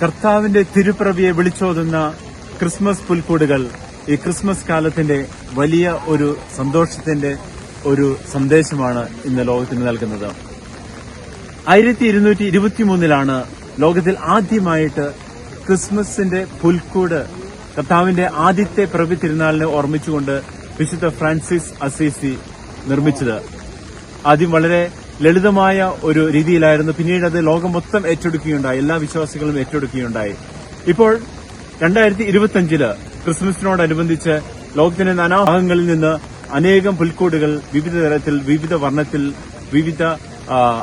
കർത്താവിന്റെ തിരുപ്രവിയെ വിളിച്ചോതുന്ന ക്രിസ്മസ് പുൽക്കൂടുകൾ ഈ ക്രിസ്മസ് കാലത്തിന്റെ വലിയ ഒരു സന്തോഷത്തിന്റെ ഒരു സന്ദേശമാണ് ഇന്ന് ലോകത്തിന് നൽകുന്നത്. ആയിരത്തി ഇരുന്നൂറ്റി ഇരുപത്തിമൂന്നിലാണ് ലോകത്തിൽ ആദ്യമായിട്ട് ക്രിസ്മസിന്റെ പുൽക്കൂട് കർത്താവിന്റെ ആദ്യത്തെ പ്രവി തിരുനാളിനെ ഓർമ്മിച്ചുകൊണ്ട് വിശുദ്ധ ഫ്രാൻസിസ് അസീസി നിർമ്മിച്ചത്. ആദ്യം വളരെ ലളിതമായ ഒരു രീതിയിലായിരുന്നു പിന്നീട് അത് ലോകം മൊത്തം ഏറ്റെടുക്കുകയുണ്ടായി. എല്ലാ വിശ്വാസികളും ഏറ്റെടുക്കുകയുണ്ടായി. ഇപ്പോൾ രണ്ടായിരത്തി ഇരുപത്തിയഞ്ചിൽ ക്രിസ്മസിനോടനുബന്ധിച്ച് ലോകത്തിന്റെ നാനാഭാഗങ്ങളിൽ നിന്ന് അനേകം പുൽക്കൂടുകൾ വിവിധ തരത്തിൽ വിവിധ വർണത്തിൽ വിവിധ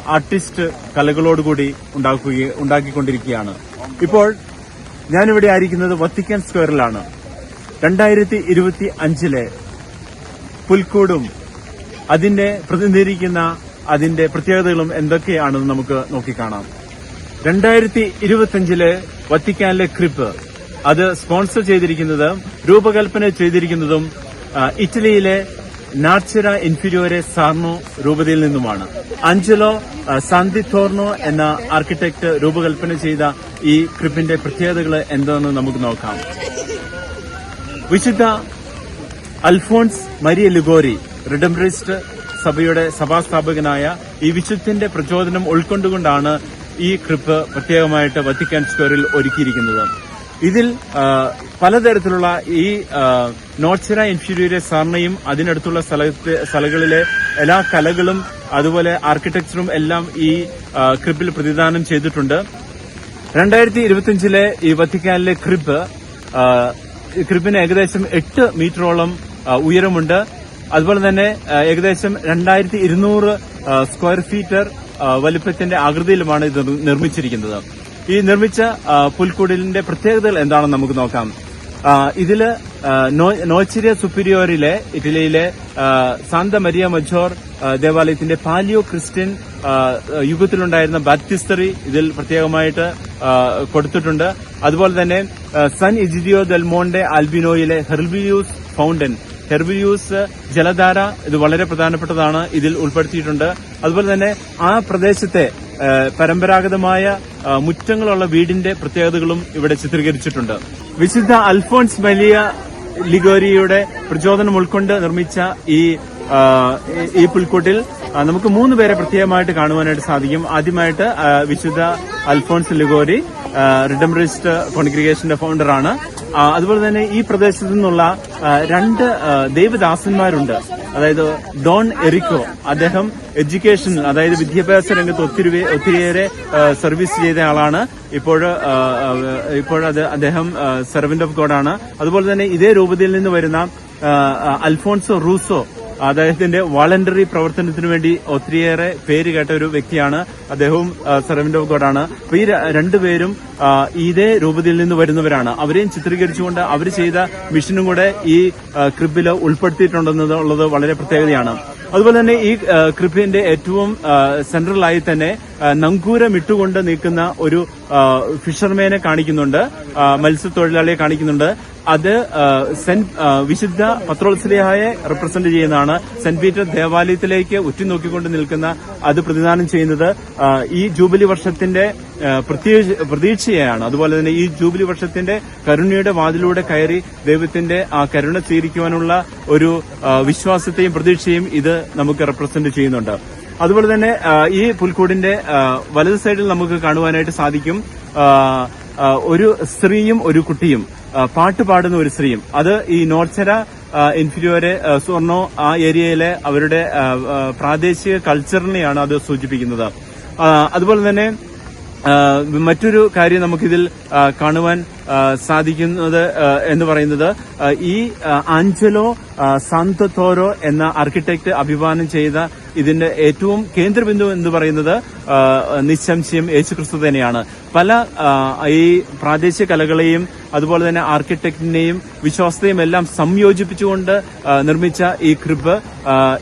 ആർട്ടിസ്റ്റ് കലകളോടുകൂടി ഉണ്ടാക്കുക ഉണ്ടാക്കിക്കൊണ്ടിരിക്കുകയാണ്. ഇപ്പോൾ ഞാനിവിടെ ആയിരിക്കുന്നത് വത്തിക്കാൻ സ്ക്വയറിലാണ്. രണ്ടായിരത്തി ഇരുപത്തി അഞ്ചിലെ പുൽക്കൂടും അതിനെ പ്രതിനിധീകരിക്കുന്ന അതിന്റെ പ്രത്യേകതകളും എന്തൊക്കെയാണെന്ന് നമുക്ക് നോക്കിക്കാണാം. രണ്ടായിരത്തി ഇരുപത്തിയഞ്ചിലെ വത്തിക്കാനിലെ ക്രിപ്പ് അത് സ്പോൺസർ ചെയ്തിരിക്കുന്നത് രൂപകൽപ്പന ചെയ്തിരിക്കുന്നതും ഇറ്റലിയിലെ നാർച്ചിറ ഇൻഫീരിയോരെ സാർണോ രൂപതയിൽ നിന്നുമാണ്. അഞ്ചലോ സാന്തിത്തോർണോ എന്ന ആർക്കിടെക്ട് രൂപകൽപ്പന ചെയ്ത ഈ ക്രിപ്പിന്റെ പ്രത്യേകതകൾ എന്താണെന്ന് നമുക്ക് നോക്കാം. വിശുദ്ധ അൽഫോൺസ് മരിയ ലുഗോരി റിഡംബ്രിസ്റ്റ് സഭയുടെ സഭാസ്ഥാപകനായ ഈ വിശുദ്ധന്റെ പ്രചോദനം ഉൾക്കൊണ്ടുകൊണ്ടാണ് ഈ ക്രിപ്പ് പ്രത്യേകമായിട്ട് വത്തിക്കാൻ സ്ക്വയറിൽ ഒരുക്കിയിരിക്കുന്നത്. ഇതിൽ പലതരത്തിലുള്ള ഈ നോർച്ചിറ ഇൻഫീരിയറെ സാറിനെയും അതിനടുത്തുള്ള സ്ഥലത്തെ സ്ഥലങ്ങളിലെ എല്ലാ കലകളും അതുപോലെ ആർക്കിടെക്ചറും എല്ലാം ഈ ക്രിപ്പിൽ പ്രതിദാനം ചെയ്തിട്ടുണ്ട്. രണ്ടായിരത്തി ഇരുപത്തിയഞ്ചിലെ ഈ വത്തിക്കാനിലെ ക്രിപ്പ് ക്രിപ്പിന് ഏകദേശം എട്ട് മീറ്ററോളം ഉയരമുണ്ട്. അതുപോലെ തന്നെ ഏകദേശം രണ്ടായിരത്തി ഇരുന്നൂറ് സ്ക്വയർ ഫീറ്റർ വലിപ്പത്തിന്റെ ആകൃതിയിലുമാണ് ഇത് നിർമ്മിച്ചിരിക്കുന്നത്. ഈ നിർമ്മിച്ച പുൽക്കുടലിന്റെ പ്രത്യേകതകൾ എന്താണെന്ന് നമുക്ക് നോക്കാം. ഇതിൽ നോച്ചിരിയ സുപ്പീരിയോറിലെ ഇറ്റലിയിലെ സാന്ത മരിയ മജോർ ദേവാലയത്തിന്റെ പാലിയോ ക്രിസ്ത്യൻ യുഗത്തിലുണ്ടായിരുന്ന ബാപ്റ്റിസ്റ്ററി ഇതിൽ പ്രത്യേകമായിട്ട് കൊടുത്തിട്ടുണ്ട്. അതുപോലെ തന്നെ സൻ ഇജിഡിയോ ദൽമോണ്ടെ ആൽബിനോയിലെ ഹെർബിയൂസ് ഫൗണ്ടൻ ഹെർബിയൂസ് ജലധാര ഇത് വളരെ പ്രധാനപ്പെട്ടതാണ് ഇതിൽ ഉൾപ്പെടുത്തിയിട്ടുണ്ട്. അതുപോലെ തന്നെ ആ പ്രദേശത്തെ പരമ്പരാഗതമായ മുറ്റങ്ങളുള്ള വീടിന്റെ പ്രത്യേകതകളും ഇവിടെ ചിത്രീകരിച്ചിട്ടുണ്ട്. വിശുദ്ധ അൽഫോൺസ് വലിയ ലിഗോരിയുടെ പ്രചോദനം ഉൾക്കൊണ്ട് നിർമ്മിച്ച ഈ ഈ- പുൽക്കൂട്ടിൽ നമുക്ക് മൂന്ന് പേരെ പ്രത്യേകമായിട്ട് കാണുവാനായിട്ട് സാധിക്കും. ആദ്യമായിട്ട് വിശുദ്ധ അൽഫോൺസ് ലിഗോരി റിഡംറിസ്റ്റ് കോൺഗ്രിഗേഷന്റെ ഫൗണ്ടറാണ് അതുപോലെ തന്നെ ഈ പ്രദേശത്തു നിന്നുള്ള രണ്ട് ദേവദാസന്മാരുണ്ട്. അതായത് ഡോൺ എറിക്കോ അദ്ദേഹം എഡ്യൂക്കേഷൻ അതായത് വിദ്യാഭ്യാസ രംഗത്ത് ഒത്തിരി ഒത്തിരിയേറെ സർവീസ് ചെയ്ത ആളാണ്. ഇപ്പോൾ ഇപ്പോഴത് അദ്ദേഹം സെർവന്റ് ഓഫ് ഗോഡ് ആണ് അതുപോലെ തന്നെ ഇതേ രൂപതയിൽ നിന്ന് വരുന്ന അൽഫോൺസോ റൂസോ അദ്ദേഹത്തിന്റെ വളണ്ടറി പ്രവർത്തനത്തിന് വേണ്ടി ഒത്തിരിയേറെ പേര് കേട്ട ഒരു വ്യക്തിയാണ് അദ്ദേഹവും സെർവന്റ് ഓഫ് ഗോഡ് അപ്പൊ ഈ രണ്ടുപേരും ഇതേ രൂപത്തിൽ നിന്ന് വരുന്നവരാണ്. അവരെയും ചിത്രീകരിച്ചുകൊണ്ട് അവർ ചെയ്ത മിഷനും കൂടെ ഈ ക്രിബിൽ ഉൾപ്പെടുത്തിയിട്ടുണ്ടെന്നുള്ളത് വളരെ പ്രത്യേകതയാണ്. അതുപോലെ തന്നെ ഈ ക്രിബിന്റെ ഏറ്റവും സെൻട്രലായി തന്നെ നങ്കൂരം ഇട്ടുകൊണ്ട് നിൽക്കുന്ന ഒരു ഫിഷർമാനെ കാണിക്കുന്നുണ്ട്. മത്സ്യത്തൊഴിലാളിയെ കാണിക്കുന്നുണ്ട്. അത് സെന്റ് വിശുദ്ധ പത്രോത്സലിയായെ റെപ്രസെന്റ് ചെയ്യുന്നതാണ്. സെന്റ് പീറ്റർ ദേവാലയത്തിലേക്ക് ഉറ്റുനോക്കിക്കൊണ്ട് നിൽക്കുന്ന അത് പ്രതിദാനം ചെയ്യുന്നത്. ഈ ജൂബിലി വർഷത്തിന്റെ പ്രതീക്ഷയാണ്. അതുപോലെ തന്നെ ഈ ജൂബിലി വർഷത്തിന്റെ കരുണയുടെ വാതിലൂടെ കയറി ദൈവത്തിന്റെ ആ കരുണ സ്വീകരിക്കുവാനുള്ള ഒരു വിശ്വാസത്തെയും പ്രതീക്ഷയും ഇത് നമുക്ക് റെപ്രസെന്റ് ചെയ്യുന്നുണ്ട്. അതുപോലെ തന്നെ ഈ പുൽക്കൂടിന്റെ വലതു സൈഡിൽ നമുക്ക് കാണുവാനായിട്ട് സാധിക്കും ഒരു സ്ത്രീയും ഒരു കുട്ടിയും പാട്ട് പാടുന്ന ഒരു സ്ത്രീയും. അത് ഈ നോർച്ചര ഇൻഫീരിയോരെ സ്വർണോ ആ ഏരിയയിലെ അവരുടെ പ്രാദേശിക കൾച്ചറിനെയാണ് അത് സൂചിപ്പിക്കുന്നത്. അതുപോലെ തന്നെ മറ്റൊരു കാര്യം നമുക്കിതിൽ കാണുവാൻ സാധിക്കുന്നത് എന്ന് പറയുന്നത് ഈ ആഞ്ചലോ ആ, സാന്തോറോ എന്ന ആർക്കിടെക്ട് അഭിമാനം ചെയ്ത ഇതിന്റെ ഏറ്റവും കേന്ദ്രബിന്ദു എന്ന് പറയുന്നത് നിശംശയം യേശു യേശുക്രിസ്തു തന്നെയാണ്. പല ഈ പ്രാദേശിക കലകളെയും അതുപോലെ തന്നെ ആർക്കിടെക്റ്റിനെയും വിശ്വാസത്തെയും എല്ലാം സംയോജിപ്പിച്ചുകൊണ്ട് നിർമ്മിച്ച ഈ ക്രിബ്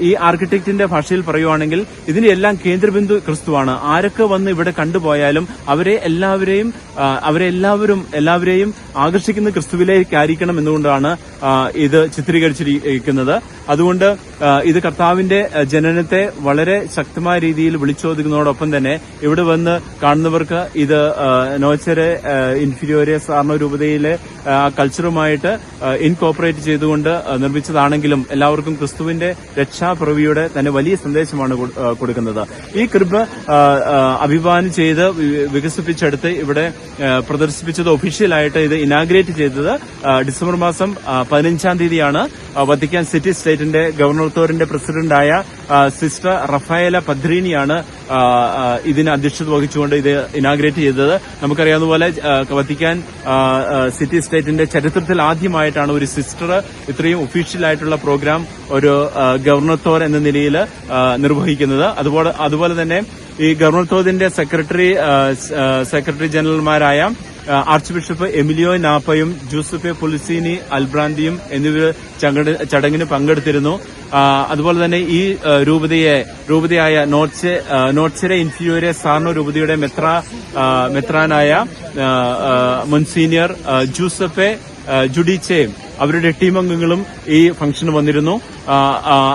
ഈ ആർക്കിടെക്റ്റിന്റെ ഭാഷയിൽ പറയുവാണെങ്കിൽ ഇതിന്റെ എല്ലാം കേന്ദ്രബിന്ദു ക്രിസ്തുവാണ്. ആരൊക്കെ വന്ന് ഇവിടെ കണ്ടുപോയാലും അവരെ എല്ലാവരെയും അവരെ എല്ലാവരും എല്ലാവരെയും ആകർഷിക്കുന്ന ക്രിസ്തുവിലേക്കായിരിക്കണം എന്നുകൊണ്ടാണ് ഇത് ചിത്രീകരിച്ചിരിക്കുന്നത്. അതുകൊണ്ട് ഇത് കർത്താവിന്റെ ജനനത്തെ വളരെ ശക്തമായ രീതിയിൽ വിളിച്ചോദിക്കുന്നതോടൊപ്പം തന്നെ ഇവിടെ വന്ന് കാണുന്നവർക്ക് ഇത് നോച്ചരെ ഇൻഫീരിയോറിയ സാർണ രൂപതയിലെ കൾച്ചറുമായിട്ട് ഇൻകോപ്പറേറ്റ് ചെയ്തുകൊണ്ട് നിർമ്മിച്ചതാണെങ്കിലും എല്ലാവർക്കും ക്രിസ്തുവിന്റെ രക്ഷാപ്രവിയുടെ തന്നെ വലിയ സന്ദേശമാണ് കൊടുക്കുന്നത്. ഈ കൃപ അഭിമാനം ചെയ്ത് വികസിപ്പിച്ചെടുത്ത് ഇവിടെ പ്രദർശിപ്പിച്ചത് പ്രദർശിപ്പിച്ചത് ഒഫീഷ്യലായിട്ട് ഇത് ഇനാഗ്രേറ്റ് ചെയ്തത് ഡിസംബർ മാസം പതിനഞ്ചാം തീയതിയാണ്. വത്തിക്കാൻ സിറ്റി സ്റ്റേറ്റിന്റെ ഗവർണർ തോറിന്റെ പ്രസിഡന്റായ സിസ്റ്റർ റഫായേല പദ്രീനിയാണ് ഇതിന് അധ്യക്ഷത വഹിച്ചുകൊണ്ട് ഇത് ഇനാഗ്രേറ്റ് ചെയ്തത്. നമുക്കറിയാവുന്ന പോലെ വത്തിക്കാൻ സിറ്റി സ്റ്റേറ്റിന്റെ ചരിത്രത്തിൽ ആദ്യമായിട്ടാണ് ഒരു സിസ്റ്റർ ഇത്രയും ഒഫീഷ്യലായിട്ടുള്ള പ്രോഗ്രാം ഒരു ഗവർണർ ഗവർണർത്തോർ എന്ന നിലയിൽ നിർവഹിക്കുന്നത്. അതുപോലെ അതുപോലെ തന്നെ ഈ ഗവർണർ തോറിന്റെ സെക്രട്ടറി സെക്രട്ടറി ജനറൽമാരായ ആർച്ച് ബിഷപ്പ് എമിലിയോ നാപ്പയും ജൂസഫെ പുലിസീനി അൽബ്രാന്തിയും എന്നിവർ ചടങ്ങിന് പങ്കെടുത്തിരുന്നു. അതുപോലെ തന്നെ ഈ രൂപതയെ രൂപതയായ നോട്ട്സെ നോട്ട്സെരെ ഇൻഫീരിയോരെ സാർണോ രൂപതയുടെ മെത്ര മെത്രാനായ മുൻസീനിയർ ജൂസഫെ ജുഡീച്ചയും അവരുടെ ടീം അംഗങ്ങളും ഈ ഫംഗ്ഷന് വന്നിരുന്നു.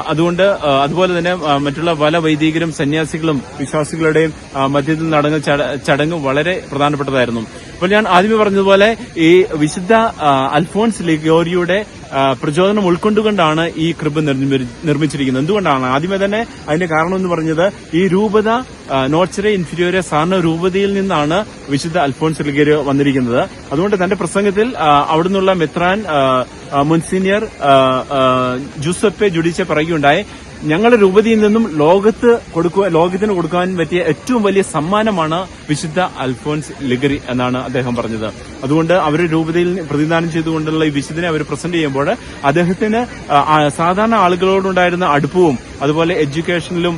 അതുകൊണ്ട് അതുപോലെ തന്നെ മറ്റുള്ള പല വൈദികരും സന്യാസികളും വിശ്വാസികളുടെയും മധ്യത്തിൽ നടന്ന ചടങ്ങ് വളരെ പ്രധാനപ്പെട്ടതായിരുന്നു. അപ്പോൾ ഞാൻ ആദ്യമേ പറഞ്ഞതുപോലെ ഈ വിശുദ്ധ അൽഫോൺസ് ലിഗോരിയുടെ പ്രചോദനം ഉൾക്കൊണ്ടുകൊണ്ടാണ് ഈ കൃപ നിർമ്മിച്ചിരിക്കുന്നത്. എന്തുകൊണ്ടാണ്? ആദ്യമേ തന്നെ അതിന്റെ കാരണം എന്ന് പറഞ്ഞത് ഈ രൂപത നോച്ചറെ ഇൻഫീരിയോറെ സാറിന് രൂപതയിൽ നിന്നാണ് വിശുദ്ധ അൽഫോൺസ് ലിഗേര് വന്നിരിക്കുന്നത്. അതുകൊണ്ട് തന്റെ പ്രസംഗത്തിൽ അവിടുന്നുള്ള മെത്രാൻ മുൻസീനിയർ ജൂസപ്പെ ജുഡീച്ചെ പറയുകയുണ്ടായി. ഞങ്ങളുടെ രൂപതയിൽ നിന്നും ലോകത്ത് കൊടുക്കുക ലോകത്തിന് കൊടുക്കാൻ പറ്റിയ ഏറ്റവും വലിയ സമ്മാനമാണ് വിശുദ്ധ അൽഫോൻസ് ലിഗറി എന്നാണ് അദ്ദേഹം പറഞ്ഞത്. അതുകൊണ്ട് അവർ രൂപതയിൽ പ്രതിദാനം ചെയ്തുകൊണ്ടുള്ള ഈ വിശുദ്ധനെ അവർ പ്രസന്റ് ചെയ്യുമ്പോൾ അദ്ദേഹത്തിന് സാധാരണ ആളുകളോടുണ്ടായിരുന്ന അടുപ്പവും അതുപോലെ എഡ്യൂക്കേഷനിലും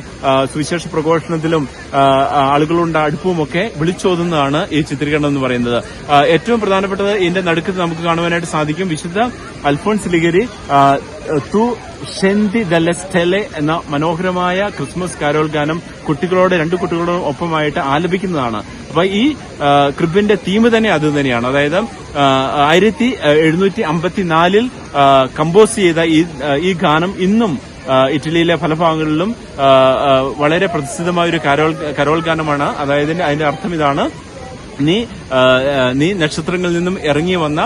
സുവിശേഷ പ്രഘോഷണത്തിലും അടുപ്പുമൊക്കെ ആളുകളുടെ അടുപ്പവും വിളിച്ചോതുന്നതാണ് ഈ ചിത്രീകരണം എന്ന് പറയുന്നത്. ഏറ്റവും പ്രധാനപ്പെട്ടത് ഇതിന്റെ നടുക്ക് നമുക്ക് കാണുവാനായിട്ട് സാധിക്കും. വിശുദ്ധ അൽഫോൺസ് ലിഗരി തു ഷെന്തി ദലസ്റ്റെലെ എന്ന മനോഹരമായ ക്രിസ്മസ് കാരോൾ ഗാനം കുട്ടികളോട് രണ്ട് കുട്ടികളോടും ഒപ്പമായിട്ട് ആലപിക്കുന്നതാണ്. അപ്പൊ ഈ ക്രിബിന്റെ തീം തന്നെ അത് തന്നെയാണ്. അതായത് ആയിരത്തി എഴുന്നൂറ്റി അമ്പത്തിനാലിൽ കമ്പോസ് ചെയ്ത ഈ ഗാനം ഇന്നും ഇറ്റലിയിലെ പല ഭാഗങ്ങളിലും വളരെ പ്രസിദ്ധമായ ഒരു കരോൾ കരോൾ ഗാനമാണ്. അതായത് അതിന്റെ അർത്ഥം ഇതാണ് നീ നീ നക്ഷത്രങ്ങളിൽ നിന്നും ഇറങ്ങി വന്ന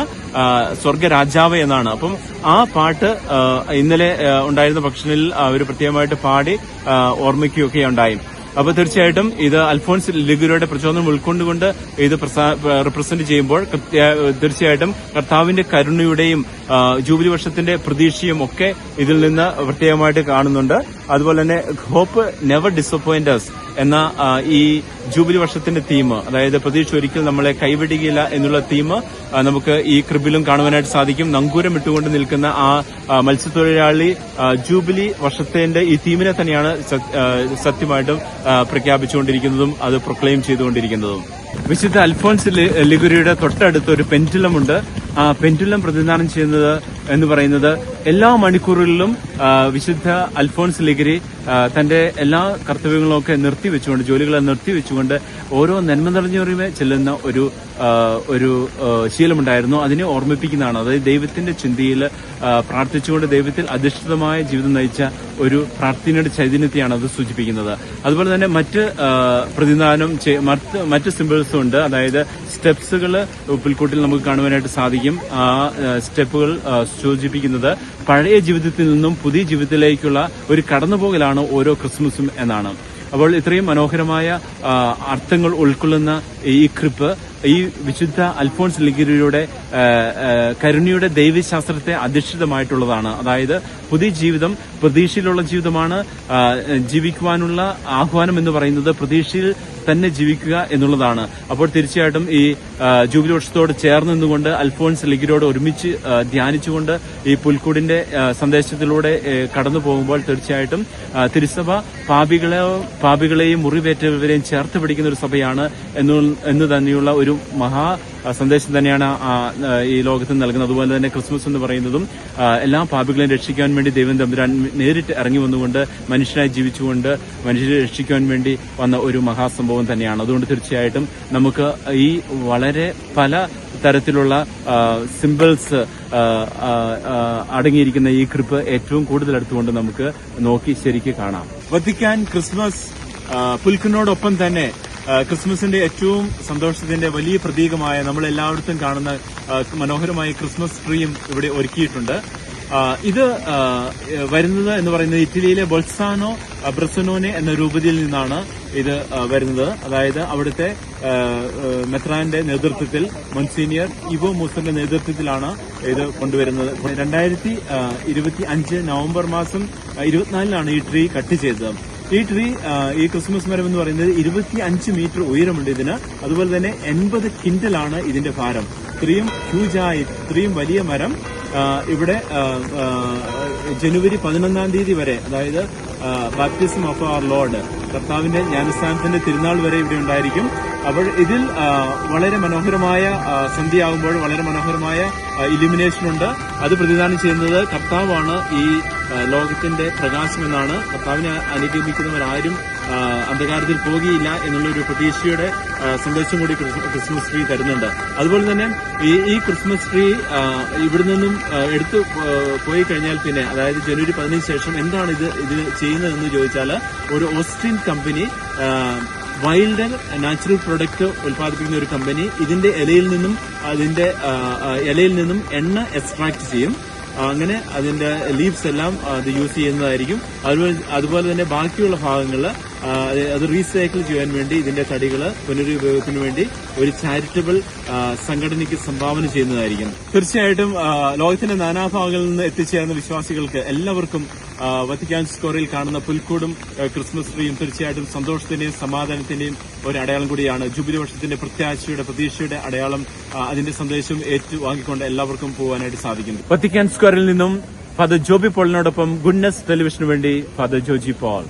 സ്വർഗരാജാവ് എന്നാണ്. അപ്പം ആ പാട്ട് ഇന്നലെ ഉണ്ടായിരുന്ന ഭക്ഷണിൽ അവർ പ്രത്യേകമായിട്ട് പാടി ഓർമ്മിക്കുകയൊക്കെ ഉണ്ടായി. അപ്പൊ തീർച്ചയായിട്ടും ഇത് അൽഫോൺസ് ലിഗുരയുടെ പ്രചോദനം ഉൾക്കൊണ്ടുകൊണ്ട് ഇത് റിപ്രസെന്റ് ചെയ്യുമ്പോൾ തീർച്ചയായിട്ടും കർത്താവിന്റെ കരുണയുടെയും ജൂബിലി വർഷത്തിന്റെ പ്രതീക്ഷയും ഒക്കെ ഇതിൽ നിന്ന് പ്രത്യേകമായിട്ട് കാണുന്നുണ്ട്. അതുപോലെ തന്നെ ഹോപ്പ് നെവർ ഡിസപ്പോയിന്റേഴ്സ് എന്ന ഈ ജൂബിലി വർഷത്തിന്റെ തീം അതായത് പ്രതീക്ഷ ഒരിക്കൽ നമ്മളെ കൈവിടുകയില്ല എന്നുള്ള തീം നമുക്ക് ഈ ക്രിബിലും കാണുവാനായിട്ട് സാധിക്കും. നങ്കൂരം ഇട്ടുകൊണ്ട് നിൽക്കുന്ന ആ മത്സ്യത്തൊഴിലാളി ജൂബിലി വർഷത്തിന്റെ ഈ തീമിനെ തന്നെയാണ് സത്യമായിട്ടും പ്രഖ്യാപിച്ചുകൊണ്ടിരിക്കുന്നതും അത് പ്രൊക്ലെയിം ചെയ്തുകൊണ്ടിരിക്കുന്നതും. വിശുദ്ധ അൽഫോൻസ് ലി- ലിഗുരിയുടെ തൊട്ടടുത്ത് ഒരു പെന്റിലമുണ്ട് പെൻഡുലം പ്രതിനിധാനം ചെയ്യുന്നത് എന്ന് പറയുന്നത് എല്ലാ മണിക്കൂറുകളിലും വിശുദ്ധ അൽഫോൺസ് ലിഗരി തന്റെ എല്ലാ കർത്തവ്യങ്ങളൊക്കെ നിർത്തിവെച്ചുകൊണ്ട് ജോലികളെ നിർത്തിവെച്ചുകൊണ്ട് ഓരോ നന്മ നിറഞ്ഞവരുമേ ചെല്ലുന്ന ഒരു ഒരു ശീലമുണ്ടായിരുന്നു. അതിനെ ഓർമ്മിപ്പിക്കുന്നതാണ്. അതായത് ദൈവത്തിന്റെ ചിന്തയിൽ പ്രാർത്ഥിച്ചുകൊണ്ട് ദൈവത്തിൽ അധിഷ്ഠിതമായ ജീവിതം നയിച്ച ഒരു പ്രാർത്ഥനയുടെ ചൈതന്യത്തെയാണ് അത് സൂചിപ്പിക്കുന്നത്. അതുപോലെ തന്നെ മറ്റ് പ്രതിനിധാനം മറ്റ് സിമ്പിൾസും ഉണ്ട്. അതായത് സ്റ്റെപ്സുകൾ പുൽക്കൂട്ടിൽ നമുക്ക് കാണുവാനായിട്ട് സാധിക്കും. ആ സ്റ്റെപ്പുകൾ സൂചിപ്പിക്കുന്നത് പഴയ ജീവിതത്തിൽ നിന്നും പുതിയ ജീവിതത്തിലേക്കുള്ള ഒരു കടന്നുപോകലാണ് ഓരോ ക്രിസ്മസും എന്നാണ്. അപ്പോൾ ഇത്രയും മനോഹരമായ അർത്ഥങ്ങൾ ഉൾക്കൊള്ളുന്ന ഈ ക്രിപ്പ് ഈ വിശുദ്ധ അൽഫോൺസ് ലിഗിരിയുടെ കരുണയുടെ ദൈവശാസ്ത്രത്തെ അധിഷ്ഠിതമായിട്ടുള്ളതാണ്. അതായത് പുതിയ ജീവിതം പ്രതീക്ഷയിലുള്ള ജീവിതമാണ് ജീവിക്കുവാനുള്ള ആഹ്വാനം എന്ന് പറയുന്നത് പ്രതീക്ഷയിൽ തന്നെ ജീവിക്കുക എന്നുള്ളതാണ്. അപ്പോൾ തീർച്ചയായിട്ടും ഈ ജൂബിലി വർഷത്തോട് ചേർന്ന് നിന്നുകൊണ്ട് അൽഫോൺസ് ലിഗിരോട് ഒരുമിച്ച് ധ്യാനിച്ചുകൊണ്ട് ഈ പുൽക്കൂടിന്റെ സന്ദേശത്തിലൂടെ കടന്നു പോകുമ്പോൾ തീർച്ചയായിട്ടും തിരുസഭ പാപികളെ പാപികളെയും മുറിവേറ്റവരെയും ചേർത്ത് പിടിക്കുന്ന ഒരു സഭയാണ് എന്ന് എന്ന് തന്നെയുള്ള ഒരു മഹാ സന്ദേശം തന്നെയാണ് ഈ ലോകത്ത് നൽകുന്നത്. അതുപോലെ തന്നെ ക്രിസ്മസ് എന്ന് പറയുന്നതും എല്ലാ പാപികളെയും രക്ഷിക്കാൻ വേണ്ടി ദൈവം തമ്പുരാൻ നേരിട്ട് ഇറങ്ങി വന്നുകൊണ്ട് മനുഷ്യനായി ജീവിച്ചുകൊണ്ട് മനുഷ്യരെ രക്ഷിക്കാൻ വേണ്ടി വന്ന ഒരു മഹാസംഭവം തന്നെയാണ്. അതുകൊണ്ട് തീർച്ചയായിട്ടും നമുക്ക് ഈ വളരെ പല തരത്തിലുള്ള സിമ്പിൾസ് അടങ്ങിയിരിക്കുന്ന ഈ ക്രിപ്പ് ഏറ്റവും കൂടുതൽ എടുത്തുകൊണ്ട് നമുക്ക് നോക്കി ശരിക്ക് കാണാം. വത്തിക്കാൻ ക്രിസ്മസ് പുൽക്കിനോടൊപ്പം തന്നെ ക്രിസ്മസിന്റെ ഏറ്റവും സന്തോഷത്തിന്റെ വലിയ പ്രതീകമായ നമ്മൾ എല്ലായിടത്തും കാണുന്ന മനോഹരമായ ക്രിസ്മസ് ട്രീയും ഇവിടെ ഒരുക്കിയിട്ടുണ്ട്. ഇത് വരുന്നത് എന്ന് പറയുന്നത് ഇറ്റലിയിലെ ബൊൾസാനോ ബ്രസനോനെ എന്ന രൂപതയിൽ നിന്നാണ് ഇത് വരുന്നത്. അതായത് അവിടുത്തെ മെത്രാന്റെ നേതൃത്വത്തിൽ മുൻസീനിയർ ഇവോ മൂസന്റെ നേതൃത്വത്തിലാണ് ഇത് കൊണ്ടുവരുന്നത്. രണ്ടായിരത്തി ഇരുപത്തി അഞ്ച് നവംബർ മാസം ആ, ഇരുപത്തിനാലിനാണ് ഈ ട്രീ കട്ട് ചെയ്തത്. ഈ ട്രീ ഈ ക്രിസ്മസ് മരം എന്ന് പറയുന്നത് ഇരുപത്തി അഞ്ച് മീറ്റർ ഉയരമുണ്ട് ഇതിന്. അതുപോലെ തന്നെ എൺപത് കിൻഡലാണ് ഇതിന്റെ ഭാരം. ഇത്രയും ഹ്യൂജായി ഇത്രയും വലിയ മരം ഇവിടെ ജനുവരി പതിനൊന്നാം തീയതി വരെ അതായത് ബാപ്റ്റിസം ഓഫ് അവർ ലോർഡ് കർത്താവിന്റെ ജ്ഞാനസ്ഥാനത്തിന്റെ തിരുനാൾ വരെ ഇവിടെ ഉണ്ടായിരിക്കും. അപ്പോൾ ഇതിൽ വളരെ മനോഹരമായ സന്ധ്യയാകുമ്പോൾ വളരെ മനോഹരമായ ഇലുമിനേഷൻ ഉണ്ട്. അത് പ്രതിദാനം ചെയ്യുന്നത് കർത്താവാണ് ഈ ലോകത്തിന്റെ പ്രകാശം എന്നാണ്. കർത്താവിനെ അനുഗമിക്കുന്നവരാരും അന്ധകാരത്തിൽ പോകുകയില്ല എന്നുള്ളൊരു പ്രതീക്ഷയുടെ ആ, സന്ദേശം കൂടി ക്രിസ്മസ് ട്രീ തരുന്നുണ്ട്. അതുപോലെ തന്നെ ഈ ഈ ക്രിസ്മസ് ട്രീ ഇവിടെ നിന്നും എടുത്തു പോയി കഴിഞ്ഞാൽ പിന്നെ അതായത് ജനുവരി പതിനഞ്ച് ശേഷം എന്താണ് ഇത് ഇത് ചെയ്യുന്നതെന്ന് ചോദിച്ചാൽ ഒരു Austrian company wild natural product ഉൽപ്പാദിപ്പിക്കുന്ന ഒരു കമ്പനി ഇതിന്റെ ഇലയിൽ നിന്നും അതിന്റെ ഇലയിൽ നിന്നും എണ്ണ എക്സ്ട്രാക്ട് ചെയ്യും. അങ്ങനെ അതിന്റെ ലീവ്സ് എല്ലാം അത് യൂസ് ചെയ്യുന്നതായിരിക്കും. അതുപോലെ അതുപോലെ തന്നെ ബാക്കിയുള്ള ഭാഗങ്ങൾ അത് റീസൈക്കിൾ ചെയ്യാൻ വേണ്ടി ഇതിന്റെ തടികൾ പുനരുപയോഗത്തിന് വേണ്ടി ഒരു ചാരിറ്റബിൾ സംഘടനയ്ക്ക് സംഭാവന ചെയ്യുന്നതായിരിക്കും. തീർച്ചയായിട്ടും ലോകത്തിന്റെ നാനാഭാഗങ്ങളിൽ നിന്ന് എത്തിച്ചേർന്ന വിശ്വാസികൾക്ക് എല്ലാവർക്കും വത്തിക്കാൻ സ്കോറിൽ കാണുന്ന പുൽക്കൂടും ക്രിസ്മസ് ട്രീയും തീർച്ചയായിട്ടും സന്തോഷത്തിന്റെയും സമാധാനത്തിന്റെയും ഒരു അടയാളം കൂടിയാണ്. ജൂബിലി വർഷത്തിന്റെ പ്രത്യാശയുടെ പ്രതീക്ഷയുടെ അടയാളം അതിന്റെ സന്ദേശം ഏറ്റുവാങ്ങിക്കൊണ്ട് എല്ലാവർക്കും പോകാനായിട്ട് സാധിക്കുന്നു. വത്തിക്കാൻ സ്ക്വയറിൽ നിന്നും ഫാദർ ജോബി പോളിനോടൊപ്പം ഗുഡ്നസ് ടെലിവിഷനു വേണ്ടി ഫാദർ ജോജി പോൾ.